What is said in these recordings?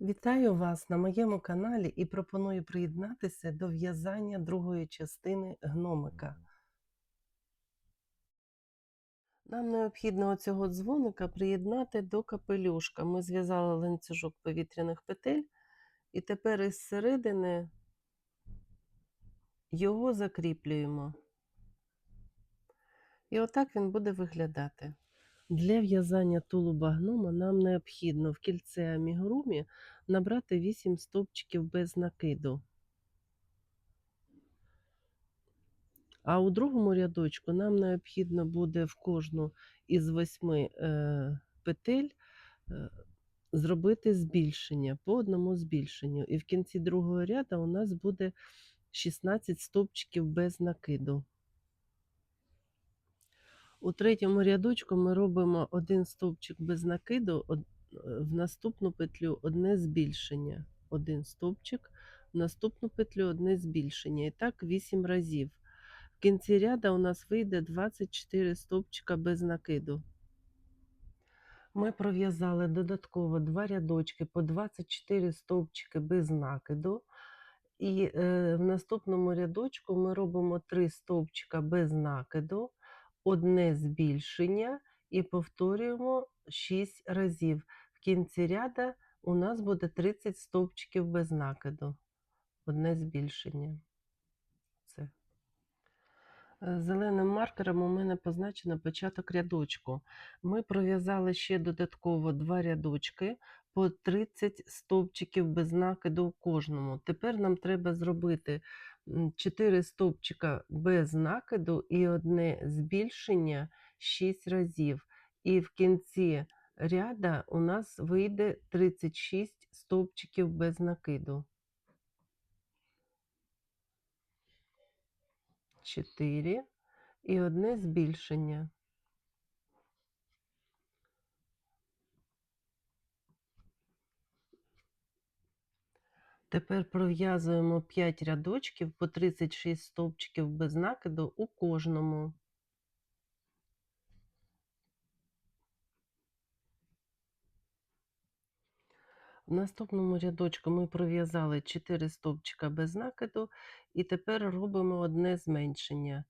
Вітаю вас на моєму каналі і пропоную приєднатися до в'язання другої частини гномика. Нам необхідно оцього дзвоника приєднати до капелюшка. Ми зв'язали ланцюжок повітряних петель, і тепер із середини його закріплюємо. І отак він буде виглядати. Для в'язання тулуба гнома нам необхідно в кільце амігурумі набрати 8 стовпчиків без накиду. А у другому рядочку нам необхідно буде в кожну із восьми е, петель е, зробити збільшення по одному збільшенню. І в кінці другого ряду у нас буде 16 стовпчиків без накиду. У третьому рядочку ми робимо один стовпчик без накиду, е, в наступну петлю одне збільшення. Один стовпчик, в наступну петлю одне збільшення. І так 8 разів. В кінці ряда у нас вийде 24 стовпчика без накиду. Ми пров'язали додатково два рядочки по 24 стовпчики без накиду. І е, в наступному рядочку ми робимо 3 стовпчика без накиду, одне збільшення і повторюємо 6 разів. В кінці ряда у нас буде 30 стовпчиків без накиду, одне збільшення. Це. Е, Зеленим маркером у мене позначено початок рядочку. Ми пров'язали ще додатково два рядочки по 30 стовпчиків без накиду в кожному. Тепер нам треба зробити 4 стовпчика без накиду і одне збільшення 6 разів. І в кінці ряда у нас вийде 36 стовпчиків без накиду. 4 і одне збільшення. Тепер пров'язуємо 5 рядочків по 36 стовпчиків без накиду у кожному. В наступному рядочку ми пров'язали 4 стовпчика без накиду і тепер робимо одне зменшення.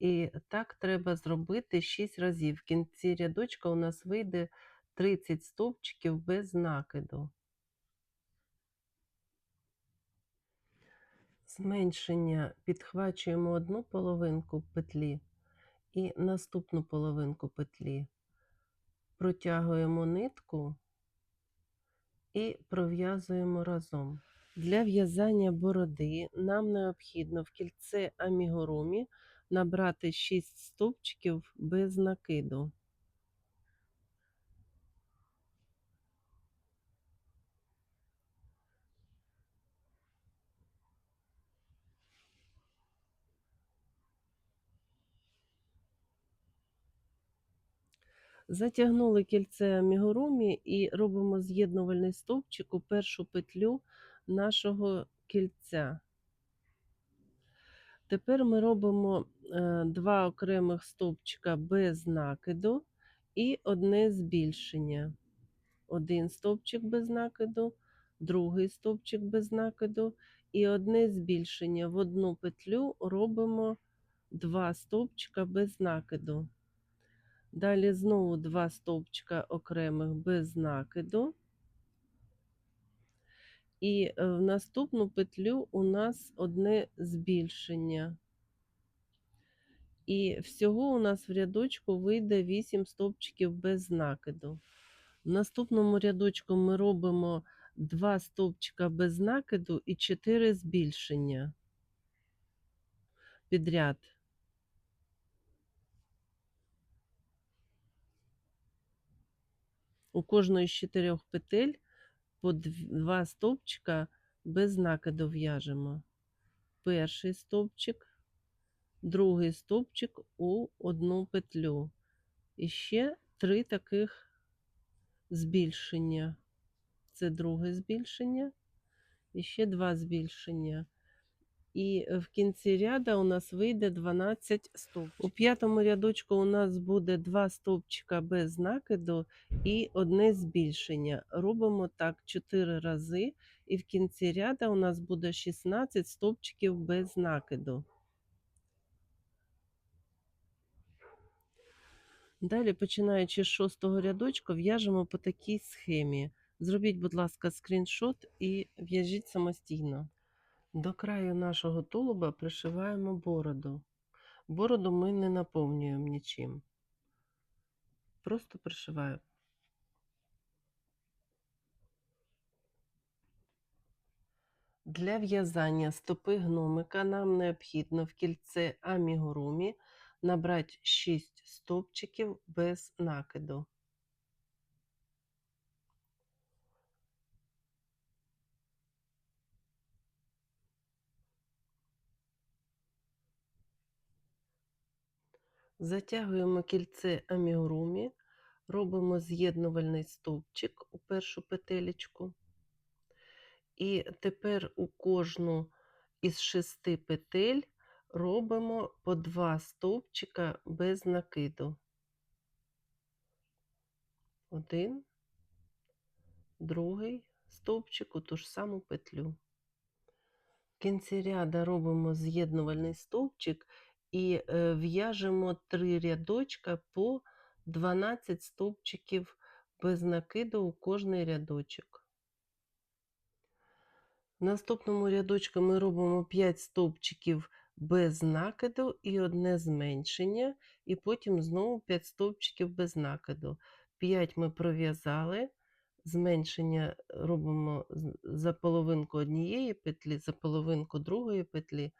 І так треба зробити 6 разів. В кінці рядочка у нас вийде 30 стовпчиків без накиду. Зменшення підхвачуємо одну половинку петлі і наступну половинку петлі. Протягуємо нитку і пров'язуємо разом. Для в'язання бороди нам необхідно в кільце амігурумі набрати 6 стовпчиків без накиду. Затягнули кільце амігурумі і робимо з'єднувальний стовпчик у першу петлю нашого кільця. Тепер ми робимо е, два окремих стовпчика без накиду і одне збільшення. Один стовпчик без накиду, другий стовпчик без накиду і одне збільшення. В одну петлю робимо два стовпчика без накиду. Далі знову два стовпчика окремих без накиду. І е, в наступну петлю у нас одне збільшення. І всього у нас в рядочку вийде 8 стовпчиків без накиду. В наступному рядочку ми робимо 2 стовпчика без накиду і 4 збільшення підряд. У кожної з чотирьох петель по 2 стовпчика без накиду в'яжемо. Перший стовпчик, другий стовпчик у одну петлю. І ще три таких збільшення. Це друге збільшення. І ще два збільшення. І е, в кінці ряда у нас вийде 12 стовпчиків. У п'ятому рядочку у нас буде 2 стовпчика без накиду і одне збільшення. Робимо так 4 рази, і в кінці ряда у нас буде 16 стовпчиків без накиду. Далі, починаючи з шостого рядочка, в'яжемо по такій схемі. Зробіть, будь ласка, скріншот і в'яжіть самостійно. До краю нашого тулуба пришиваємо бороду. Бороду ми не наповнюємо нічим. Просто пришиваємо. Для в'язання стопи гномика нам необхідно в кільце амігурумі набрати 6 стовпчиків без накиду. Затягуємо кільце амігурумі, робимо з'єднувальний стовпчик у першу петелечку. І тепер у кожну із шести петель робимо по два стовпчика без накиду. Один, другий стовпчик у ту ж саму петлю. В кінці ряда робимо з'єднувальний стовпчик і е, в'яжемо три рядочка по 12 стовпчиків без накиду у кожний рядочок. В наступному рядочку ми робимо 5 стовпчиків без накиду і одне зменшення, і потім знову 5 стовпчиків без накиду. 5 ми пров'язали, зменшення робимо за половинку однієї петлі, за половинку другої петлі,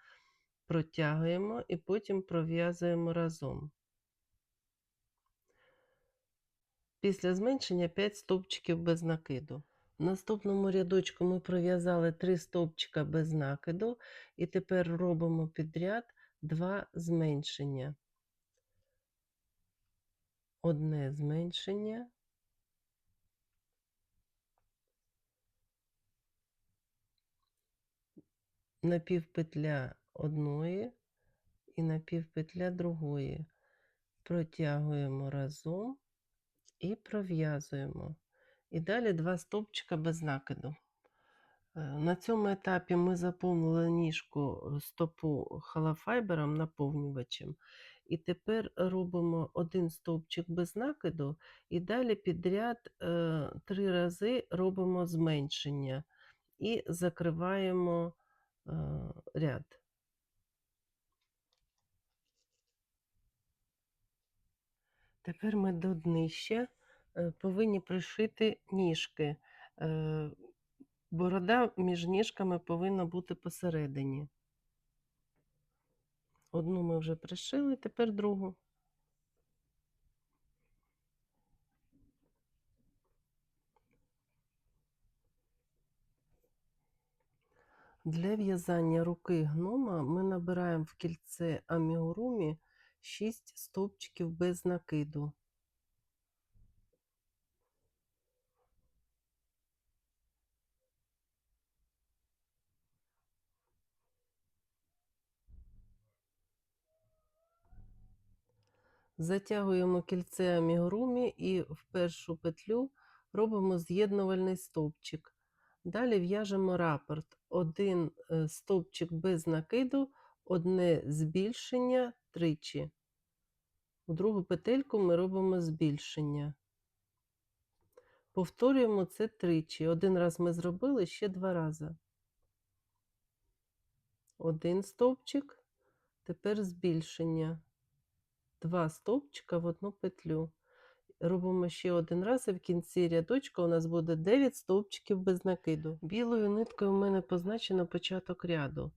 протягуємо і потім пров'язуємо разом. Після зменшення 5 стовпчиків без накиду. В наступному рядочку ми пров'язали 3 стовпчика без накиду, і тепер робимо підряд 2 зменшення. Одне зменшення. Напівпетля одної і напівпетля другої. Протягуємо разом і пров'язуємо. І далі два стовпчика без накиду. Е, На цьому етапі ми заповнили ніжку е, стопу халафайбером наповнювачем. І тепер робимо один стовпчик без накиду, і далі підряд е, три рази робимо зменшення і закриваємо е, ряд. Тепер ми до днища е, повинні пришити ніжки. Е, Борода між ніжками повинна бути посередині. Одну ми вже пришили, тепер другу. Для в'язання руки гнома ми набираємо в кільце амігурумі 6 стовпчиків без накиду. Затягуємо кільце амігурумі і в першу петлю робимо з'єднувальний стовпчик. Далі в'яжемо рапорт. Один е, стовпчик без накиду, одне збільшення тричі. У другу петельку ми робимо збільшення. Повторюємо це тричі. Один раз ми зробили ще два рази. Один стовпчик, тепер збільшення. Два стовпчика в одну петлю. Робимо ще один раз, і в кінці рядочка у нас буде 9 стовпчиків без накиду. Білою ниткою в мене позначено початок ряду.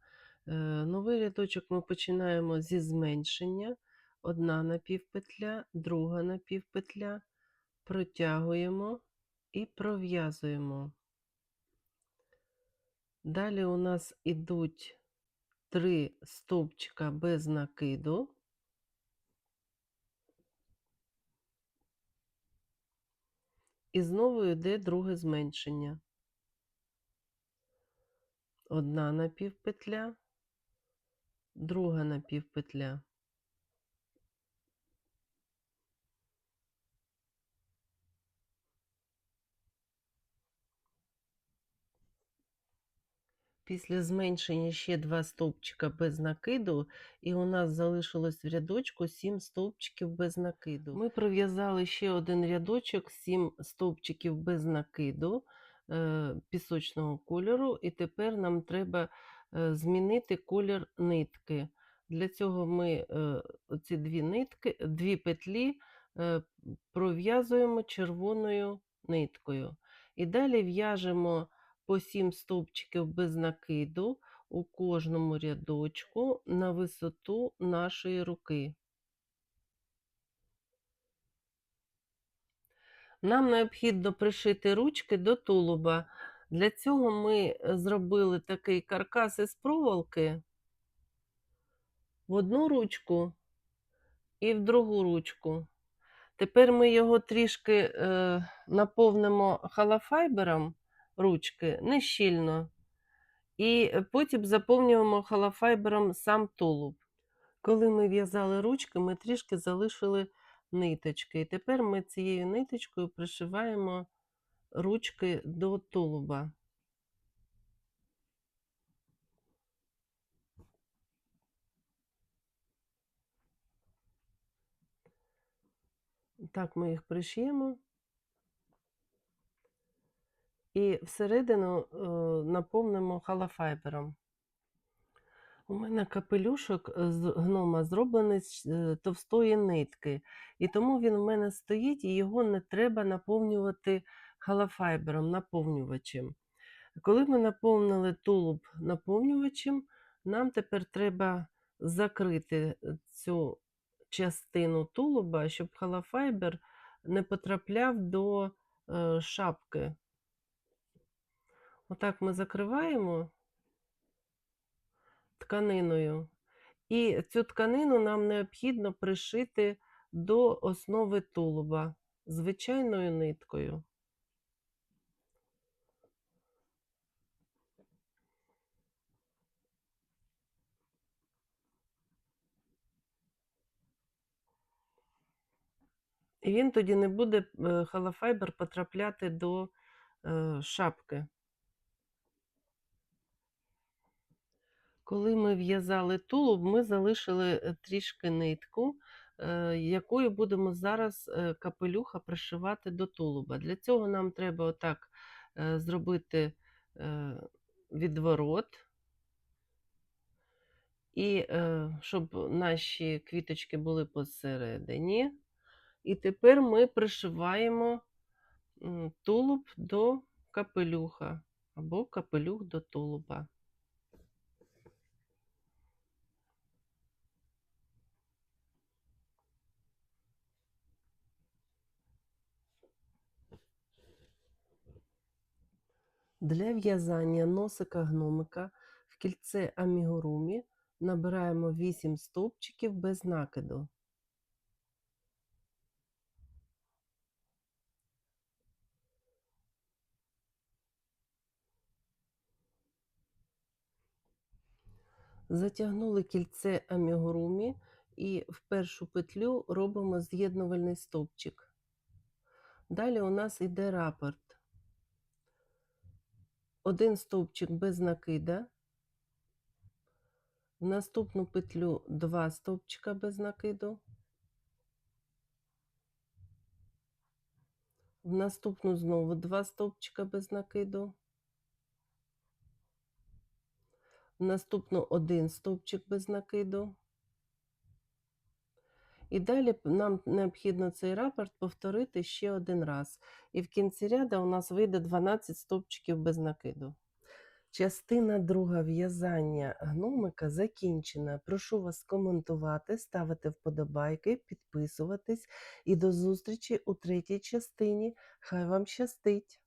Е, Новий рядочок ми починаємо зі зменшення. Одна напівпетля, друга напівпетля. Протягуємо і пров'язуємо. Далі у нас ідуть три стовпчика без накиду. І знову йде друге зменшення. Одна напівпетля, друга напівпетля. Після зменшення ще 2 стовпчика без накиду, і у нас залишилось в рядочку 7 стовпчиків без накиду. Ми пров'язали ще один рядочок, 7 стовпчиків без накиду е, пісочного кольору, і тепер нам треба е, змінити колір нитки. Для цього ми е, ці дві нитки, дві петлі пров'язуємо червоною ниткою. І далі в'яжемо по 7 стовпчиків без накиду у кожному рядочку на висоту нашої руки. Нам необхідно пришити ручки до тулуба. Для цього ми зробили такий каркас із проволоки в одну ручку і в другу ручку. Тепер ми його трішки е, наповнимо халафайбером ручки не щільно. І потім заповнюємо халафайбером сам тулуб. Коли ми в'язали ручки, ми трішки залишили ниточки. І тепер ми цією ниточкою пришиваємо ручки до тулуба. Так ми їх пришиємо. І всередину е, наповнимо халафайбером. У мене капелюшок з гнома зроблений з е, товстої нитки, і тому він у мене стоїть, і його не треба наповнювати халафайбером, наповнювачем. Коли ми наповнили тулуб наповнювачем, нам тепер треба закрити цю частину тулуба, щоб халафайбер не потрапляв до е, шапки. Отак ми закриваємо тканиною. І цю тканину нам необхідно пришити до основи тулуба звичайною ниткою. І він тоді не буде е, халафайбер потрапляти до е, шапки. Коли ми в'язали тулуб, ми залишили е, трішки нитку, е, якою будемо зараз е, капелюха пришивати до тулуба. Для цього нам треба отак зробити відворот, і щоб наші квіточки були посередині. І тепер ми пришиваємо тулуб до капелюха або капелюх до тулуба. Для в'язання носика гномика в кільце амігурумі набираємо 8 стовпчиків без накиду. Затягнули кільце амігурумі і в першу петлю робимо з'єднувальний стовпчик. Далі у нас йде рапорт. Один стовпчик без накида, в наступну петлю два стовпчика без накиду, в наступну знову два стовпчика без накиду, в наступну один стовпчик без накиду. І далі нам необхідно цей рапорт повторити ще один раз. І в кінці ряда у нас вийде 12 стовпчиків без накиду. Частина друга в'язання гномика закінчена. Прошу вас коментувати, ставити вподобайки, підписуватись і до зустрічі у третій частині. Хай вам щастить!